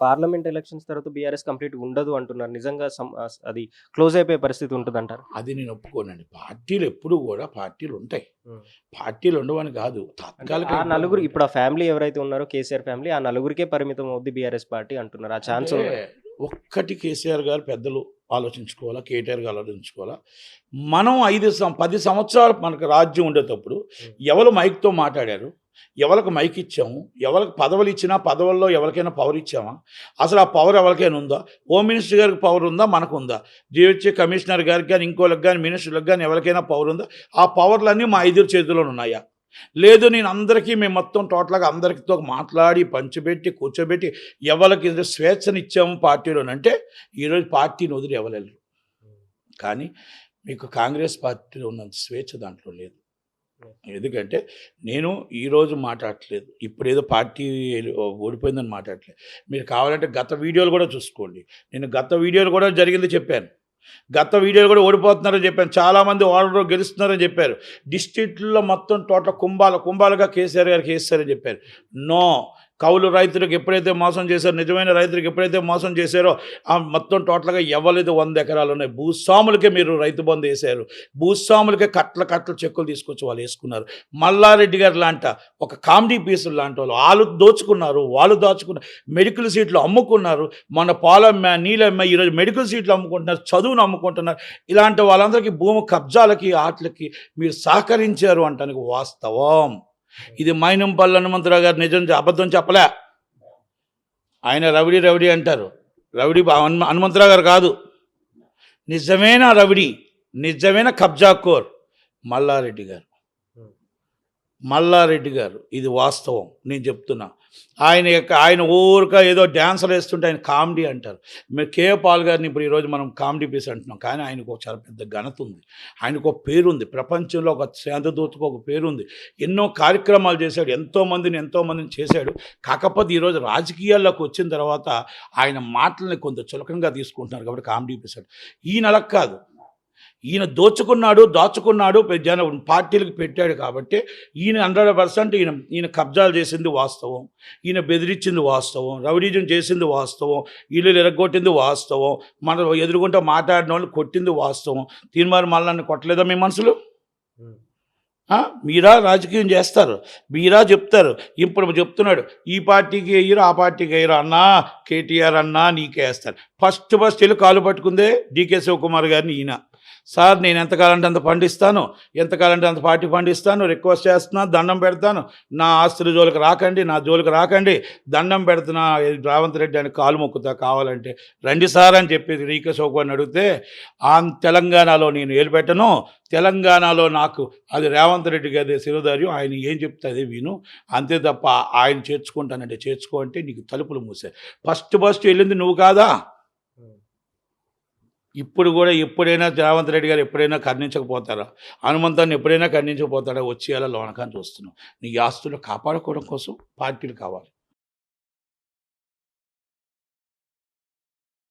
Parliament elections తర్వాత BRS complete ఉండదు అంటున్నారు. నిజంగా అది క్లోజ్ అయిపోయే పరిస్థితి ఉంటుంది అంటారు అది నేను ఒప్పుకోనండి. పార్టీలు ఎప్పుడు కూడా పార్టీలు ఉంటాయి. పార్టీలు ఉండవని కాదు. ఆ నలుగురు ఇప్పుడు ఆ ఫ్యామిలీ ఎవరైతే ఉన్నారో కేసీఆర్ ఫ్యామిలీ ఆ నలుగురికే పరిమితం అవుద్ది బీఆర్ఎస్ పార్టీ అంటున్నారు. ఆ ఛాన్స్ ఒక్కటి కేసీఆర్ గారు పెద్దలు ఆలోచించుకోవాలా కేటీఆర్ గారు ఆలోచించుకోవాలా? మనం ఐదు పది సంవత్సరాలు మనకు రాజ్యం ఉండేటప్పుడు ఎవరు మైక్తో మాట్లాడారు? ఎవరికి మైక్ ఇచ్చాము? ఎవరికి పదవులు ఇచ్చినా పదవుల్లో ఎవరికైనా పవర్ ఇచ్చామా? అసలు ఆ పవర్ ఎవరికైనా ఉందా? హోమ్ మినిస్టర్ గారికి పవర్ ఉందా? మనకు ఉందా జిహెచ్ఏ కమిషనర్ గారికి కానీ ఇంకోళ్ళకి కానీ మినిస్టర్లకు కానీ ఎవరికైనా పవర్ ఉందా? ఆ పవర్లన్నీ మా ఐదుగురు చేతిలో ఉన్నాయా? లేదు నేను అందరికీ మేము మొత్తం టోటల్గా అందరితో మాట్లాడి పంచిపెట్టి కూర్చోబెట్టి ఎవరికి స్వేచ్ఛనిచ్చాము ఇచ్చాము పార్టీలోనంటే ఈరోజు పార్టీని వదిలి ఎవరెళ్ళరు కానీ మీకు కాంగ్రెస్ పార్టీలో ఉన్నంత స్వేచ్ఛ దాంట్లో లేదు. ఎందుకంటే నేను ఈరోజు మాట్లాడట్లేదు. ఇప్పుడు ఏదో పార్టీ ఓడిపోయిందని మాట్లాడట్లేదు. మీరు కావాలంటే గత వీడియోలు కూడా చూసుకోండి. నేను గత వీడియోలు కూడా జరిగింది చెప్పాను. గత వీడియోలు కూడా ఓడిపోతున్నారని చెప్పాను. చాలామంది ఓడరు గెలుస్తున్నారని చెప్పారు. డిస్ట్రిక్ట్లో మొత్తం టోటల్ కుంభాల కుంభాలుగా కేసీఆర్ గారికి వేస్తారని చెప్పారు. నో. కౌలు రైతులకు ఎప్పుడైతే మోసం చేశారో నిజమైన రైతులకు ఎప్పుడైతే మోసం చేశారో ఆ మొత్తం టోటల్గా ఎవరైతే వంద ఎకరాలు ఉన్నాయి. భూస్వాములకే మీరు రైతు బంధు వేశారు. భూస్వాములకే కట్ల కట్ల చెక్కులు తీసుకొచ్చి వాళ్ళు వేసుకున్నారు. మల్లారెడ్డి గారు లాంట ఒక కామెడీ పీసులు లాంటి వాళ్ళు వాళ్ళు దోచుకున్నారు వాళ్ళు దాచుకున్నారు మెడికల్ సీట్లు అమ్ముకున్నారు. మన పాలమ్మ నీళ్ళమ్మ ఈరోజు మెడికల్ సీట్లు అమ్ముకుంటున్నారు చదువును అమ్ముకుంటున్నారు. ఇలాంటి వాళ్ళందరికీ భూమి కబ్జాలకి ఆటలకి మీరు సహకరించారు అంటానికి వాస్తవం. ఇది మైనంపల్లి హనుమంతరావు గారు నిజం అబద్ధం చెప్పలే. ఆయన రవిడి రవిడి అంటారు. రవిడి హనుమంతరావు గారు కాదు. నిజమైన రవిడి నిజమైన కబ్జాకోర్ మల్లారెడ్డి గారు. మల్లారెడ్డి గారు ఇది వాస్తవం నేను చెప్తున్నా. ఆయన యొక్క ఆయన ఊరిక ఏదో డ్యాన్సులు వేస్తుంటే ఆయన కామెడీ అంటారు. మేము కే పాల్ గారిని ఇప్పుడు ఈరోజు మనం కామెడీ పీస్ అంటున్నాం కానీ ఆయనకు ఒక చాలా పెద్ద ఘనత ఉంది. ఆయనకు ఒక పేరుంది ప్రపంచంలో ఒక శాంతదూతకు ఒక పేరుంది. ఎన్నో కార్యక్రమాలు చేశాడు ఎంతో మందిని చేశాడు. కాకపోతే ఈరోజు రాజకీయాల్లోకి వచ్చిన తర్వాత ఆయన మాటల్ని కొంత చులకంగా తీసుకుంటున్నారు కాబట్టి కామెడీ పీసాడు ఈయన అలా కాదు. ఈయన దోచుకున్నాడు దాచుకున్నాడు జన పార్టీలకు పెట్టాడు కాబట్టి ఈయన హండ్రెడ్ పర్సెంట్ ఈయన ఈయన కబ్జాలు చేసింది వాస్తవం. ఈయన బెదిరించింది వాస్తవం. రౌడీజం చేసింది వాస్తవం. ఇల్లు ఎరగొట్టింది వాస్తవం. మన ఎదురుగుంటా మాట్లాడిన వాళ్ళు కొట్టింది వాస్తవం. తీర్మానం మళ్ళీ నన్ను కొట్టలేదా మీ మనసులు? మీరా రాజకీయం చేస్తారు. మీరా చెప్తారు. ఇప్పుడు చెప్తున్నాడు ఈ పార్టీకి వేయరు ఆ పార్టీకి వేయరు అన్నా కేటీఆర్ అన్నా నీకే వేస్తారు. ఫస్ట్ ఫస్ట్ వెళ్ళి కాలు పట్టుకుందే డీకే శివకుమార్ గారిని ఈయన. సార్ నేను ఎంతకాలంటే అంత పండిస్తాను? ఎంతకాలంటే అంత పార్టీ పండిస్తాను? రిక్వెస్ట్ చేస్తున్నాను దండం పెడతాను. నా ఆస్తుల జోలికి రాకండి నా జోలికి రాకండి. దండం పెడుతున్నా రేవంత్ రెడ్డి అని కాలు మొక్కుతా కావాలంటే రండి సార్ అని చెప్పి రీకే శోకుని అడిగితే ఆ తెలంగాణలో నేను ఏలుపెట్టను తెలంగాణలో నాకు అది రేవంత్ రెడ్డి గారి శిరోధార్యం. ఆయన ఏం చెప్తే అదే విను. అంతే తప్ప ఆయన చేర్చుకుంటానంటే చేర్చుకో అంటే నీకు తలుపులు మూసాయి ఫస్ట్ ఫస్ట్ వెళ్ళింది నువ్వు కాదా? ఇప్పుడు కూడా ఎప్పుడైనా రేవంత్ రెడ్డి గారు ఎప్పుడైనా కర్ణించకపోతారా హనుమంతాన్ని ఎప్పుడైనా కర్ణించకపోతాడా వచ్చేలా లోనకాన్ని చూస్తున్నాం. నీ ఆస్తులు కాపాడుకోవడం కోసం పార్టీలు కావాలి.